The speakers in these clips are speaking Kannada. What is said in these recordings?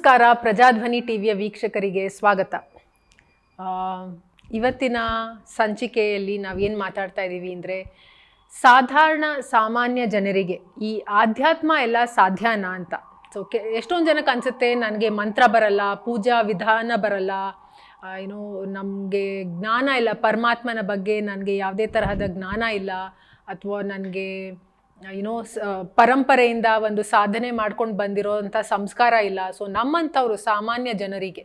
ನಮಸ್ಕಾರ, ಪ್ರಜಾಧ್ವನಿ ಟಿವಿಯ ವೀಕ್ಷಕರಿಗೆ ಸ್ವಾಗತ. ಇವತ್ತಿನ ಸಂಚಿಕೆಯಲ್ಲಿ ನಾವೇನು ಮಾತಾಡ್ತಾ ಇದ್ದೀವಿ ಅಂದರೆ, ಸಾಧಾರಣ ಸಾಮಾನ್ಯ ಜನರಿಗೆ ಈ ಆಧ್ಯಾತ್ಮ ಎಲ್ಲ ಸಾಧ್ಯನಾ ಅಂತ. ಸೊ ಕೆ, ಎಷ್ಟೊಂದು ಜನಕ್ಕೆ ಅನಿಸುತ್ತೆ, ನನಗೆ ಮಂತ್ರ ಬರಲ್ಲ, ಪೂಜಾ ವಿಧಾನ ಬರಲ್ಲ ಏನು ನಮಗೆ ಜ್ಞಾನ ಇಲ್ಲ, ಪರಮಾತ್ಮನ ಬಗ್ಗೆ ನನಗೆ ಯಾವುದೇ ತರಹದ ಜ್ಞಾನ ಇಲ್ಲ, ಅಥವಾ ನನಗೆ ಏನೋ ಪರಂಪರೆಯಿಂದ ಒಂದು ಸಾಧನೆ ಮಾಡ್ಕೊಂಡು ಬಂದಿರೋಂಥ ಸಂಸ್ಕಾರ ಇಲ್ಲ. ಸೊ ನಮ್ಮಂಥವ್ರು ಸಾಮಾನ್ಯ ಜನರಿಗೆ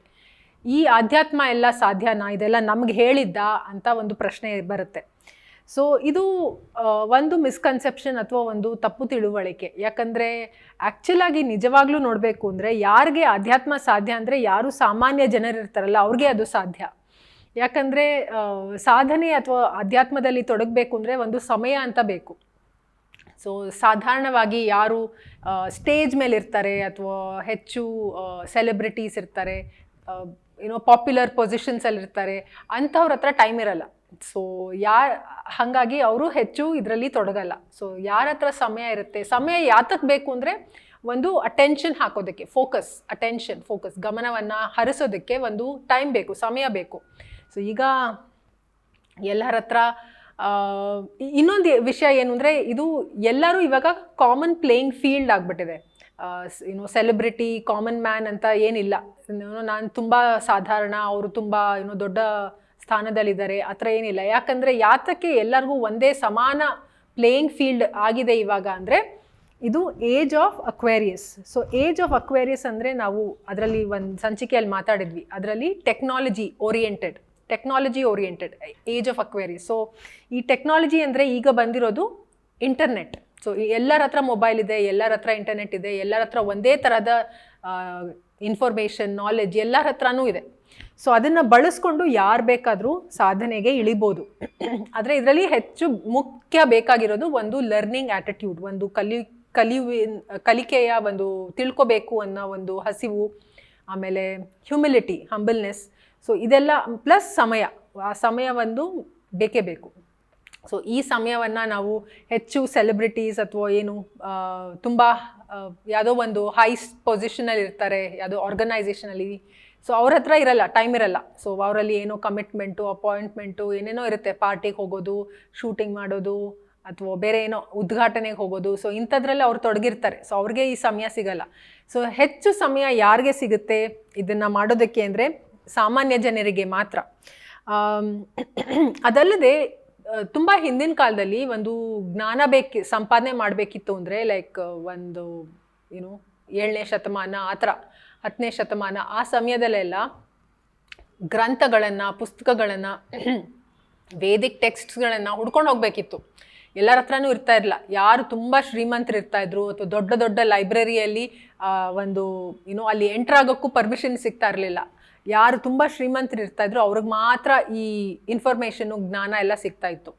ಈ ಆಧ್ಯಾತ್ಮ ಎಲ್ಲ ಸಾಧ್ಯನಾ? ಇದೆಲ್ಲ ನಮ್ಗೆ ಹೇಳಿದ್ದ ಅಂತ ಒಂದು ಪ್ರಶ್ನೆ ಬರುತ್ತೆ. ಸೊ ಇದು ಒಂದು ಮಿಸ್ಕನ್ಸೆಪ್ಷನ್ ಅಥವಾ ಒಂದು ತಪ್ಪು ತಿಳುವಳಿಕೆ. ಯಾಕಂದರೆ ಆ್ಯಕ್ಚುಲಾಗಿ ನಿಜವಾಗ್ಲೂ ನೋಡಬೇಕು ಅಂದರೆ, ಯಾರಿಗೆ ಆಧ್ಯಾತ್ಮ ಸಾಧ್ಯ ಅಂದರೆ, ಯಾರು ಸಾಮಾನ್ಯ ಜನರಿರ್ತಾರಲ್ಲ, ಅವ್ರಿಗೆ ಅದು ಸಾಧ್ಯ. ಯಾಕಂದರೆ ಸಾಧನೆ ಅಥವಾ ಆಧ್ಯಾತ್ಮದಲ್ಲಿ ತೊಡಗಬೇಕು ಅಂದರೆ, ಒಂದು ಸಮಯ ಅಂತ ಬೇಕು. ಸೊ ಸಾಧಾರಣವಾಗಿ ಯಾರು ಸ್ಟೇಜ್ ಮೇಲೆ ಇರ್ತಾರೆ ಅಥವಾ ಹೆಚ್ಚು ಸೆಲೆಬ್ರಿಟೀಸ್ ಇರ್ತಾರೆ ಏನೋ ಪಾಪ್ಯುಲರ್ ಪೊಸಿಷನ್ಸಲ್ಲಿ ಇರ್ತಾರೆ, ಅಂಥವ್ರ ಹತ್ರ ಟೈಮ್ ಇರಲ್ಲ. ಸೊ ಯಾರು, ಹಾಗಾಗಿ ಅವರು ಹೆಚ್ಚು ಇದರಲ್ಲಿ ತೊಡಗಲ್ಲ. ಸೊ ಯಾರ ಹತ್ರ ಸಮಯ ಇರುತ್ತೆ, ಸಮಯ ಯಾತಕ್ಕೆ ಬೇಕು ಅಂದರೆ ಒಂದು ಅಟೆನ್ಷನ್ ಹಾಕೋದಕ್ಕೆ ಫೋಕಸ್ ಅಟೆನ್ಷನ್ ಫೋಕಸ್ ಗಮನವನ್ನು ಹರಿಸೋದಕ್ಕೆ ಒಂದು ಟೈಮ್ ಬೇಕು, ಸಮಯ ಬೇಕು. ಸೊ ಈಗ ಎಲ್ಲರ ಹತ್ರ ಇನ್ನೊಂದು ವಿಷಯ ಏನು ಅಂದರೆ ಇದು ಎಲ್ಲರೂ ಇವಾಗ ಕಾಮನ್ ಪ್ಲೇಯಿಂಗ್ ಫೀಲ್ಡ್ ಆಗಿಬಿಟ್ಟಿದೆ. ಏನೋ ಸೆಲೆಬ್ರಿಟಿ ಕಾಮನ್ ಮ್ಯಾನ್ ಅಂತ ಏನಿಲ್ಲ. ನಾನು ತುಂಬ ಸಾಧಾರಣ, ಅವರು ತುಂಬ ಏನೋ ದೊಡ್ಡ ಸ್ಥಾನದಲ್ಲಿದ್ದಾರೆ, ಆ ಥರ ಏನಿಲ್ಲ. ಯಾಕಂದರೆ ಯಾತಕ್ಕೆ ಎಲ್ಲರಿಗೂ ಒಂದೇ ಸಮಾನ ಪ್ಲೇಯಿಂಗ್ ಫೀಲ್ಡ್ ಆಗಿದೆ ಇವಾಗ ಅಂದರೆ ಇದು age of Aquarius so age of Aquarius ಅಂದರೆ ನಾವು ಅದರಲ್ಲಿ ಒಂದು ಸಂಚಿಕೆಯಲ್ಲಿ ಮಾತಾಡಿದ್ವಿ. ಅದರಲ್ಲಿ technology oriented technology oriented age of Aquarius so ಈ ಟೆಕ್ನಾಲಜಿ ಅಂದರೆ ಈಗ ಬಂದಿರೋದು ಇಂಟರ್ನೆಟ್ ಸೊ ಎಲ್ಲರ ಹತ್ರ ಮೊಬೈಲ್ ಇದೆ, ಎಲ್ಲರ ಹತ್ರ ಇಂಟರ್ನೆಟ್ ಇದೆ, ಎಲ್ಲರ ಹತ್ರ ಒಂದೇ ಥರದ ಇನ್ಫಾರ್ಮೇಷನ್ ನಾಲೆಜ್ ಎಲ್ಲರ ಹತ್ರನೂ ಇದೆ. ಸೊ ಅದನ್ನು ಬಳಸ್ಕೊಂಡು ಯಾರು ಬೇಕಾದರೂ ಸಾಧನೆಗೆ ಇಳಿಬೋದು. ಆದರೆ ಇದರಲ್ಲಿ ಹೆಚ್ಚು ಮುಖ್ಯ ಬೇಕಾಗಿರೋದು ಒಂದು ಲರ್ನಿಂಗ್ ಆ್ಯಟಿಟ್ಯೂಡ್ ಒಂದು ಕಲಿ ಕಲಿಯುವಿನ ಕಲಿಕೆಯ ಒಂದು ತಿಳ್ಕೊಬೇಕು ಅನ್ನೋ ಒಂದು ಹಸಿವು, ಆಮೇಲೆ ಹ್ಯುಮಿಲಿಟಿ ಹಂಬಲ್ನೆಸ್ ಸೊ ಇದೆಲ್ಲ ಪ್ಲಸ್ ಸಮಯ. ಆ ಸಮಯ ಒಂದು ಬೇಕೇ ಬೇಕು. ಸೊ ಈ ಸಮಯವನ್ನು ನಾವು ಹೆಚ್ಚು ಸೆಲೆಬ್ರಿಟೀಸ್ ಅಥವಾ ಏನು ತುಂಬ ಯಾವುದೋ ಒಂದು ಹೈ ಪೊಸಿಷನಲ್ಲಿ ಇರ್ತಾರೆ, ಯಾವುದೋ ಆರ್ಗನೈಸೇಷನಲ್ಲಿ ಸೊ ಅವ್ರ ಹತ್ರ ಇರಲ್ಲ ಟೈಮ್ ಇರಲ್ಲ. ಸೊ ಅವರಲ್ಲಿ ಏನೋ ಕಮಿಟ್ಮೆಂಟು ಅಪಾಯಿಂಟ್ಮೆಂಟು ಏನೇನೋ ಇರುತ್ತೆ. ಪಾರ್ಟಿಗೆ ಹೋಗೋದು ಶೂಟಿಂಗ್ ಮಾಡೋದು, ಅಥವಾ ಬೇರೆ ಏನೋ ಉದ್ಘಾಟನೆಗೆ ಹೋಗೋದು. ಸೊ ಇಂಥದ್ರಲ್ಲಿ ಅವ್ರು ತೊಡಗಿರ್ತಾರೆ. ಸೊ ಅವ್ರಿಗೆ ಈ ಸಮಯ ಸಿಗಲ್ಲ. ಸೊ ಹೆಚ್ಚು ಸಮಯ ಯಾರಿಗೆ ಸಿಗುತ್ತೆ? ಇದನ್ನು ಮಾಡೋದಕ್ಕೆ ಅಂದರೆ ಸಾಮಾನ್ಯ ಜನರಿಗೆ ಮಾತ್ರ. ಅದಲ್ಲದೆ ತುಂಬ ಹಿಂದಿನ ಕಾಲದಲ್ಲಿ ಒಂದು ಜ್ಞಾನ ಬೇಕಿ, ಸಂಪಾದನೆ ಮಾಡಬೇಕಿತ್ತು ಅಂದರೆ ಲೈಕ್ ಒಂದು ಏನು ಏಳನೇ ಶತಮಾನ, ಆ ಥರ, ಹತ್ತನೇ ಶತಮಾನ, ಆ ಸಮಯದಲ್ಲೆಲ್ಲ ಗ್ರಂಥಗಳನ್ನು, ಪುಸ್ತಕಗಳನ್ನು, ವೇದಿಕ್ ಟೆಕ್ಸ್ಟ್ಸ್ಗಳನ್ನು ಹುಡ್ಕೊಂಡು ಹೋಗಬೇಕಿತ್ತು. ಎಲ್ಲರ ಹತ್ರನೂ ಇರ್ತಾ ಇರಲಿಲ್ಲ. ಯಾರು ತುಂಬ ಶ್ರೀಮಂತರು ಇರ್ತಾ ಇದ್ರು, ಅಥವಾ ದೊಡ್ಡ ದೊಡ್ಡ ಲೈಬ್ರರಿಯಲ್ಲಿ ಒಂದು ಏನು ಅಲ್ಲಿ ಎಂಟರ್ ಆಗೋಕ್ಕೂ ಪರ್ಮಿಷನ್ ಸಿಗ್ತಾ ಇರಲಿಲ್ಲ. ಯಾರು ತುಂಬ ಶ್ರೀಮಂತರು ಇರ್ತಾ ಇದ್ರು, ಅವ್ರಿಗೆ ಮಾತ್ರ ಈ ಇನ್ಫಾರ್ಮೇಷನ್ನು ಜ್ಞಾನ ಎಲ್ಲ ಸಿಗ್ತಾ ಇತ್ತು.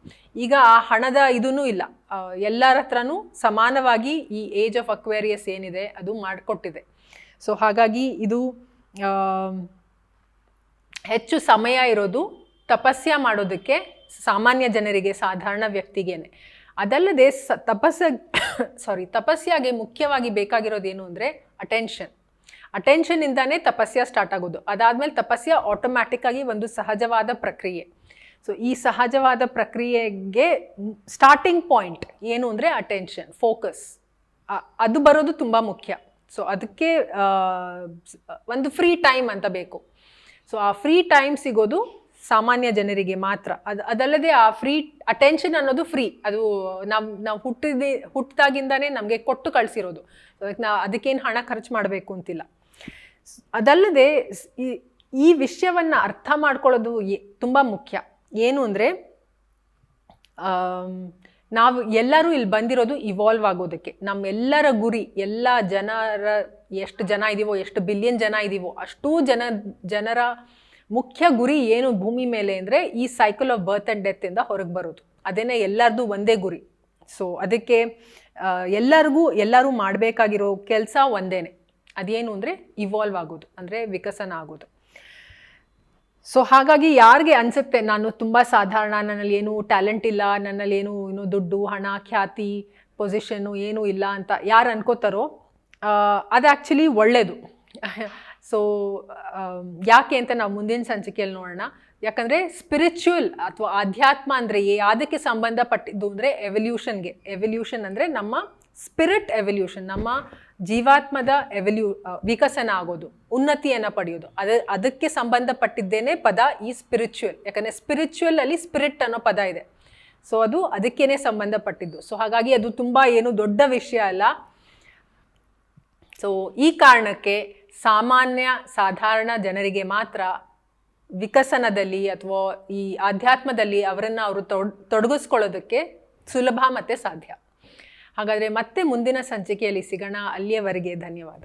ಈಗ ಆ ಹಣದ ಇದೂ ಇಲ್ಲ. ಎಲ್ಲರ ಹತ್ರನೂ ಸಮಾನವಾಗಿ ಈ ಏಜ್ ಆಫ್ ಅಕ್ವೇರಿಯಸ್ ಏನಿದೆ, ಅದು ಮಾಡಿಕೊಟ್ಟಿದೆ. ಸೊ ಹಾಗಾಗಿ ಇದು ಹೆಚ್ಚು ಸಮಯ ಇರೋದು ತಪಸ್ಯ ಮಾಡೋದಕ್ಕೆ ಸಾಮಾನ್ಯ ಜನರಿಗೆ, ಸಾಧಾರಣ ವ್ಯಕ್ತಿಗೇನೆ. ಅದಲ್ಲದೆ ಸ ತಪಸ್ಸ ಸಾರಿ ತಪಸ್ಯಾಗೆ ಮುಖ್ಯವಾಗಿ ಬೇಕಾಗಿರೋದು ಏನು ಅಂದರೆ ಅಟೆನ್ಷನ್ ಅಟೆನ್ಷನಿಂದಾನೇ ತಪಸ್ಯ ಸ್ಟಾರ್ಟ್ ಆಗೋದು. ಅದಾದಮೇಲೆ ತಪಸ್ಯ ಆಟೋಮ್ಯಾಟಿಕ್ಕಾಗಿ ಒಂದು ಸಹಜವಾದ ಪ್ರಕ್ರಿಯೆ. ಸೊ ಈ ಸಹಜವಾದ ಪ್ರಕ್ರಿಯೆಗೆ ಸ್ಟಾರ್ಟಿಂಗ್ ಪಾಯಿಂಟ್ ಏನು ಅಂದರೆ ಅಟೆನ್ಷನ್ ಫೋಕಸ್ ಅದು ಬರೋದು ತುಂಬ ಮುಖ್ಯ. ಸೊ ಅದಕ್ಕೆ ಒಂದು ಫ್ರೀ ಟೈಮ್ ಅಂತ ಬೇಕು. ಸೊ ಆ ಫ್ರೀ ಟೈಮ್ ಸಿಗೋದು ಸಾಮಾನ್ಯ ಜನರಿಗೆ ಮಾತ್ರ. ಅದು, ಅದಲ್ಲದೆ ಆ ಫ್ರೀ ಅಟೆನ್ಷನ್ ಅನ್ನೋದು ಫ್ರೀ ಅದು ನಾವು ನಾವು ಹುಟ್ಟಿದ, ಹುಟ್ಟಿದಾಗಿಂದಾನೇ ನಮಗೆ ಕೊಟ್ಟು ಕಳಿಸಿರೋದು. ಅದಕ್ಕೆ ನಾವು ಅದಕ್ಕೇನು ಹಣ ಖರ್ಚು ಮಾಡಬೇಕು ಅಂತಿಲ್ಲ. ಅದಲ್ಲದೆ ಈ- ಈ ವಿಷಯವನ್ನು ಅರ್ಥ ಮಾಡ್ಕೊಳ್ಳೋದು ತುಂಬ ಮುಖ್ಯ. ಏನು ಅಂದರೆ ನಾವು ಎಲ್ಲರೂ ಇಲ್ಲಿ ಬಂದಿರೋದು ಇವಾಲ್ವ್ ಆಗೋದಕ್ಕೆ. ನಮ್ಮೆಲ್ಲರ ಗುರಿ, ಎಲ್ಲ ಜನರ ಎಷ್ಟು ಜನ ಇದೀವೋ, ಎಷ್ಟು ಬಿಲಿಯನ್ ಜನ ಇದೀವೋ, ಅಷ್ಟೂ ಜನ, ಜನರ ಮುಖ್ಯ ಗುರಿ ಏನು ಭೂಮಿ ಮೇಲೆ ಅಂದರೆ ಈ ಸೈಕಲ್ ಆಫ್ ಬರ್ತ್ ಆ್ಯಂಡ್ ಡೆತ್ತಿಂದ ಹೊರಗೆ ಬರೋದು. ಅದೇನೇ ಎಲ್ಲರದು ಒಂದೇ ಗುರಿ. ಸೊ ಅದಕ್ಕೆ ಎಲ್ಲರಿಗೂ, ಎಲ್ಲರೂ ಮಾಡಬೇಕಾಗಿರೋ ಕೆಲಸ ಒಂದೇನೆ. ಅದೇನು ಅಂದರೆ ಇವಾಲ್ವ್ ಆಗೋದು, ಅಂದರೆ ವಿಕಸನ ಆಗೋದು. ಸೊ ಹಾಗಾಗಿ ಯಾರಿಗೆ ಅನಿಸುತ್ತೆ, ನಾನು ತುಂಬ ಸಾಧಾರಣ, ನನ್ನಲ್ಲಿ ಏನು ಟ್ಯಾಲೆಂಟ್ ಇಲ್ಲ, ನನ್ನಲ್ಲಿ ಏನು ಏನು ದುಡ್ಡು, ಹಣ, ಖ್ಯಾತಿ ಪೊಸಿಷನ್ನು ಏನೂ ಇಲ್ಲ ಅಂತ ಯಾರು ಅನ್ಕೋತಾರೋ ಅದು ಆ್ಯಕ್ಚುಲಿ ಒಳ್ಳೆಯದು ಸೊ ಯಾಕೆ ಅಂತ ನಾವು ಮುಂದಿನ ಸಂಚಿಕೆಯಲ್ಲಿ ನೋಡೋಣ. ಯಾಕಂದರೆ ಸ್ಪಿರಿಚುವಲ್ ಅಥವಾ ಆಧ್ಯಾತ್ಮ ಅಂದರೆ ಯಾವುದಕ್ಕೆ ಸಂಬಂಧಪಟ್ಟಿದ್ದು ಅಂದರೆ ಎವಲ್ಯೂಷನ್ಗೆ ಎವಲ್ಯೂಷನ್ ಅಂದರೆ ನಮ್ಮ ಸ್ಪಿರಿಟ್ ಎವಲ್ಯೂಷನ್ ನಮ್ಮ ಜೀವಾತ್ಮದ ಎವಲ್ಯೂ ವಿಕಸನ ಆಗೋದು, ಉನ್ನತಿಯನ್ನು ಪಡೆಯೋದು. ಅದ, ಅದಕ್ಕೆ ಸಂಬಂಧಪಟ್ಟಿದ್ದೇನೆ ಪದ ಈ ಸ್ಪಿರಿಚುವಲ್ ಯಾಕಂದರೆ ಸ್ಪಿರಿಚುವಲ್ ಅಲ್ಲಿ ಸ್ಪಿರಿಟ್ ಅನ್ನೋ ಪದ ಇದೆ. ಸೊ ಅದು ಅದಕ್ಕೇನೆ ಸಂಬಂಧಪಟ್ಟಿದ್ದು. ಸೊ ಹಾಗಾಗಿ ಅದು ತುಂಬ ಏನು ದೊಡ್ಡ ವಿಷಯ ಅಲ್ಲ. ಸೊ ಈ ಕಾರಣಕ್ಕೆ ಸಾಮಾನ್ಯ, ಸಾಧಾರಣ ಜನರಿಗೆ ಮಾತ್ರ ವಿಕಸನದಲ್ಲಿ ಅಥವಾ ಈ ಆಧ್ಯಾತ್ಮದಲ್ಲಿ ಅವರನ್ನು ಅವರು ತೊಡ್, ತೊಡಗಿಸ್ಕೊಳ್ಳೋದಕ್ಕೆ ಸುಲಭ ಮತ್ತು ಸಾಧ್ಯ. ಹಾಗಾದರೆ ಮತ್ತೆ ಮುಂದಿನ ಸಂಚಿಕೆಯಲ್ಲಿ ಸಿಗೋಣ. ಅಲ್ಲಿಯವರೆಗೆ ಧನ್ಯವಾದ.